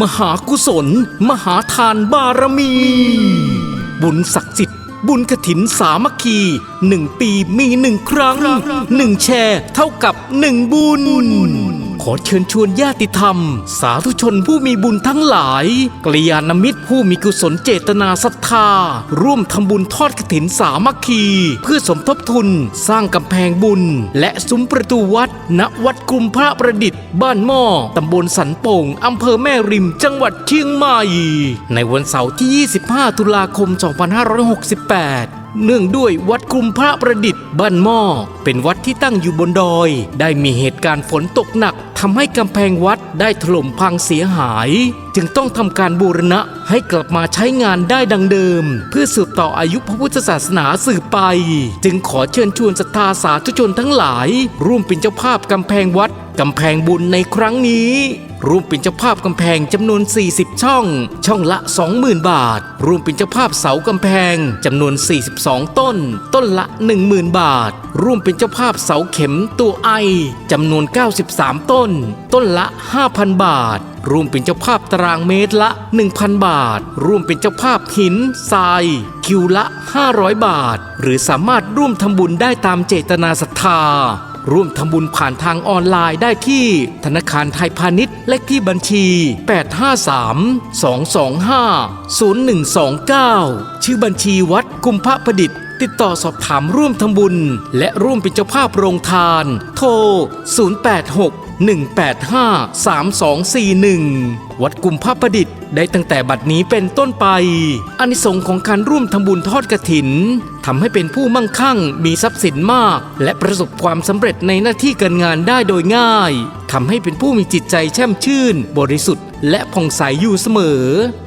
มหากุศล มหาทานบารมี บุญศักดิ์สิทธิ์บุญกถินสามัคคีหนึ่งปีมีหนึ่งครั้งหนึ่งแชร์เท่ากับหนึ่งบุญ ขอเชิญชวนญาติธรรม สาธุชนผู้มีบุญทั้งหลายกลยาณมิตรผู้มีกุศลเจตนาศรัทธา ร่วมทำบุญทอดกฐินสามัคคี เพื่อสมทบทุนสร้างกำแพงบุญ และซุ้มประตูวัด ณวัดกลุ่มพระประดิษฐ์ บ้านหม้อตำบลสันโป่งอำเภอแม่ริมจังหวัดเชียงใหม่ ในวันเสาร์ที่ 25 ตุลาคม 2568 เนื่องด้วยวัดคุมพระประดิษฐ์บ้านหม้อเป็นวัดที่ตั้งอยู่บนดอย ได้มีเหตุการณ์ฝนตกหนักทำให้กำแพงวัดได้ถล่มพังเสียหาย จึงต้องทำการบูรณะให้กลับมาใช้งานได้ดังเดิม เพื่อสืบต่ออายุพระพุทธศาสนาสืบไป จึงขอเชิญชวนศรัทธาสาธุชนทั้งหลาย ร่วมเป็นเจ้าภาพกำแพงวัดกำแพงบุญในครั้งนี้ ร่วมเป็นเจ้าภาพกำแพงจำนวน 40 ช่อง ช่องละ 20,000 บาทร่วมเป็นเจ้าภาพเสากำแพงจำนวน 42 ต้น ต้นละ 10,000 บาท ร่วมเป็นเจ้าภาพเสาเข็มตัวไอจำนวน 93 ต้น ต้นละ 5,000 บาทรวมเป็นเจ้าภาพตารางเมตรละ 1,000 บาท ร่วมเป็นเจ้าภาพหินทราย คิวละ 500 บาท หรือสามารถร่วมทำบุญได้ตามเจตนาศรัทธา ร่วมทำบุญผ่านทางออนไลน์ได้ที่ ธนาคารไทยพาณิชย์เลขที่บัญชี 853 225 0129 ชื่อบัญชีวัดกุมภะประดิษฐ์ ติดต่อสอบถามร่วมทำบุญ และร่วมเป็นเจ้าภาพโรงทาน โทร 086 185 3241 วัดกุมพระประดิษฐ์ได้ตั้งแต่บัดนี้เป็นต้นไปอานิสงส์ของการร่วมทำบุญทอดกระถินทำให้เป็นผู้มั่งคั่งมีทรัพย์สินมาก และประสบความสำเร็จในหน้าที่การงานได้โดยง่ายทำให้เป็นผู้มีจิตใจแช่มชื่น บริสุทธิ์ และผ่องใสอยู่เสมอ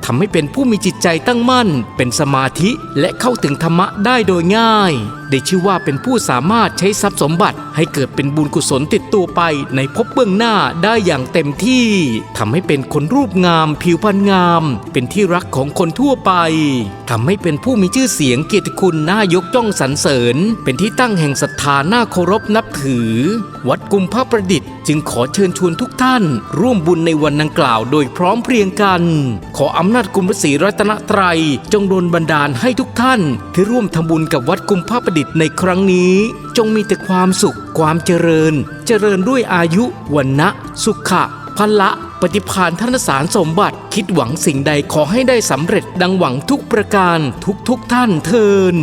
ทำให้เป็นผู้มีจิตใจตั้งมั่น เป็นสมาธิและเข้าถึงธรรมะได้โดยง่าย ได้ชื่อว่าเป็นผู้สามารถใช้ทรัพย์สมบัติ ให้เกิดเป็นบุญกุศลติดตัวไป ในภพเบื้องหน้าได้อย่างเต็มที่ทำให้เป็นคนรูปงาม ผิวพรรณงาม เป็นที่รักของคนทั่วไปทำให้เป็นผู้มีชื่อเสียงเกียรติคุณน่ายกย่องสรรเสริญ เป็นที่ตั้งแห่งศรัทธาน่าเคารพนับถือ วัดกุมพระประดิษฐ์จึงขอเชิญชวนทุกท่าน ร่วมบุญในวันดังกล่าวโดยพร้อมเพรียงกัน ขออำนาจกุมพระศรีรัตนตรัย จงโดนบันดาลให้ทุกท่าน ที่ร่วมทำบุญกับวัดกุมพระประดิษฐ์ในครั้งนี้ จงมีแต่ความสุขความเจริญ เจริญด้วยอายุวันนะสุขะพละปฏิพานธนสารสมบัติคิดหวังสิ่งใดขอให้ได้สำเร็จดังหวังทุกประการทุกทุกท่านเทิน